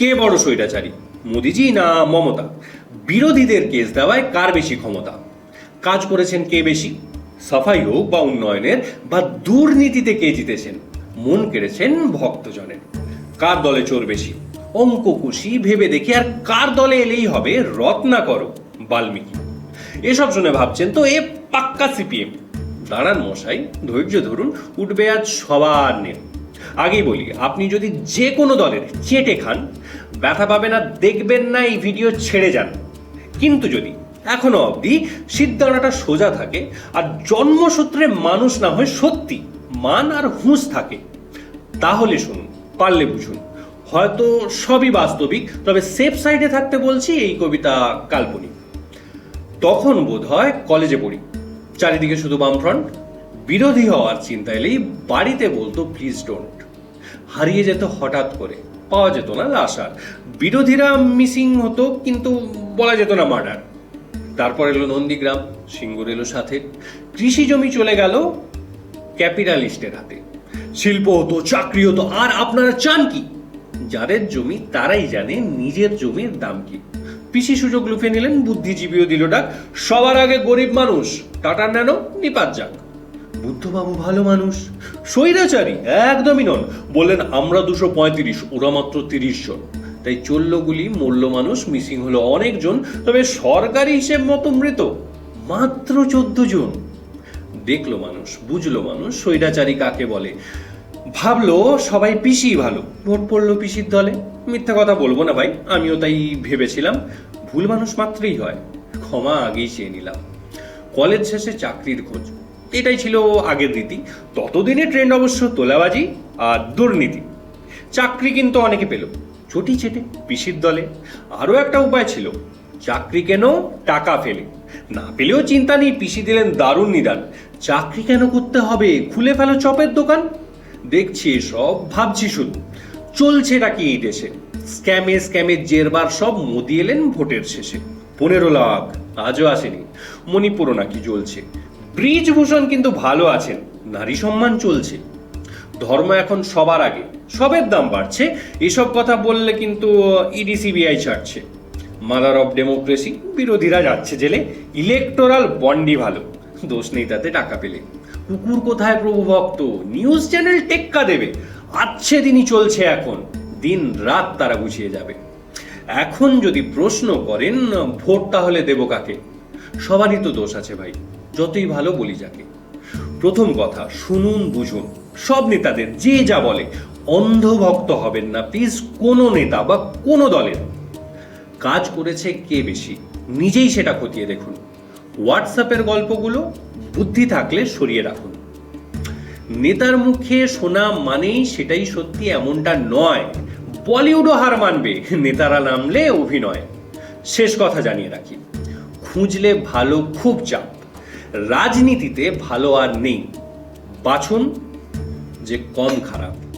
কে বড় স্বৈরাচারী? মোদিজি না মমতা? বিরোধীদের কেস দেওয়ায় কার বেশি ক্ষমতা? কাজ করেছেন কে বেশি? সাফাই হোক বা উন্নয়নের বা দুর্নীতিতে কে জিতেছেন? মন কেড়েছেন ভক্তজনের। কার দলে চোর বেশি? অঙ্ক কুশি ভেবে দেখি আর কার দলে এলেই হবে রত্না করো বাল্মীকি। এসব শুনে ভাবছেন তো এ পাক্কা সিপিএম। দাঁড়ান মশাই, ধৈর্য ধরুন, উঠবে আজ সবার নেই আগেই বলি, আপনি যদি যে কোনো দলের চেটে খান ব্যথা পাবে না, দেখবেন না, এই ভিডিও ছেড়ে যান। কিন্তু যদি এখনও অবধি সিদ্ধানাটা সোজা থাকে আর জন্মসূত্রে মানুষ না হয় সত্যি মান আর হুঁশ থাকে, তাহলে শুনুন, পারলে বুঝুন। হয়তো সবই বাস্তবিক, তবে সেফ সাইডে থাকতে বলছি এই কবিতা কাল্পনিক। তখন বোধ হয় কলেজে পড়ি। চারিদিকে শুধু বামফ্রন্ট। বিরোধী হওয়ার চিন্তা এলেই বাড়িতে বলতো প্লিজ ডোন্ট হারিয়ে যেত হঠাৎ করে। পাওয়া যেত না লাশ বিরোধীরা মিসিং হতো, কিন্তু বলা যেত না মার্ডার। তারপর এলো নন্দীগ্রাম, সিঙ্গুর এলো সাথে। কৃষি জমি চলে গেল ক্যাপিটালিস্টের হাতে। শিল্প হতো, চাকরি হতো, আর আপনারা চান কি? যাদের জমি তারাই জানে নিজের জমির দাম কি। পিসি সুযোগ লুফে নিলেন, বুদ্ধিজীবীও দিল ডাক। সবার আগে গরিব মানুষ, টাটা ন্যানো, নিপাত যাক। বুদ্ধবাবু ভালো মানুষ? স্বৈরাচারী, একদমই নন। বললেন, আমরা দুশো পঁয়ত্রিশ, ওরা মাত্র তিরিশ জন। তাই চলল গুলি মূল্য মানুষ, মিসিং হলো অনেকজন, তবে সরকারি হিসেব মতো মৃত। মাত্র চোদ্দ জন। দেখল মানুষ, বুঝলো মানুষ, স্বৈরাচারী কাকে বলে। ভাবলো, সবাই পিসি ভালো। ভোট পড়ল পিসির দলে। মিথ্যা কথা বলব না ভাই, আমিও তাই ভেবেছিলাম। ভুল মানুষ মাত্রই হয়। ক্ষমা আগেই চেয়ে নিলাম। কলেজ শেষে চাকরির খোঁজ। এটাই ছিল আগের রীতি। ততদিনে ট্রেন্ড অবশ্য তোলাবাজি আর দুর্নীতি। চাকরি কিন্তু অনেকে পেল, চটি চেটে, পিসির দলে। আরও একটা উপায় ছিল, চাকরি কেন টাকা ফেলে? না পেলেও চিন্তা নেই, পিসি দিলেন দারুণ নিদান। চাকরি কেন করতে হবে? খুলে ফেলো চপের দোকান। দেখছি সব ভাবছি শুধু, চলছে নাকি এই দেশে? স্ক্যামে স্ক্যামে জেরবার সব মোদি এলেন ভোটের শেষে। পনেরো লাখ, আজও আসেনি। মণিপুরও নাকি জ্বলছে। ব্রিজভূষণ কিন্তু ভালো আছেন নারী সম্মান চলছে। ধর্ম এখন সবার আগে, সবের দাম বাড়ছে। এসব কথা বললে কিন্তু ইডি সিবিআই ছাড়ছে। মাদার অফ ডেমোক্রেসি বিরোধীরা যাচ্ছে জেলে ইলেকটোরাল বন্ডি ভালো, দোষ নেই তাতে টাকা পেলে। কুকুর কোথায় প্রভু ভক্ত? নিউজ চ্যানেল টেক্কা দেবে। আচ্ছে দিনই চলছে এখন, দিন রাত তারা বুঝিয়ে যাবে। এখন যদি প্রশ্ন করেন, ভোট তাহলে দেব কাকে? সবারই তো দোষ আছে ভাই। যতই ভালো বলি যাকে। প্রথম কথা, শুনুন, বুঝুন। সব নেতাদের যে যা বলে, অন্ধভক্ত হবেন না। প্লিজ কোনো নেতা বা কোনো দলের। কাজ করেছে কে বেশি? নিজেই সেটা খতিয়ে দেখুন। হোয়াটসঅ্যাপের গল্পগুলো, বুদ্ধি থাকলে সরিয়ে রাখুন। নেতার মুখে শোনা মানেই সেটাই সত্যি এমনটা নয়। বলিউডও হার মানবে, নেতারা নামলে অভিনয়। শেষ কথা জানিয়ে রাখি। খুঁজলে ভালো খুব চাপ। রাজনীতিতে ভালো আর নেই। বাছুন যে কম খারাপ।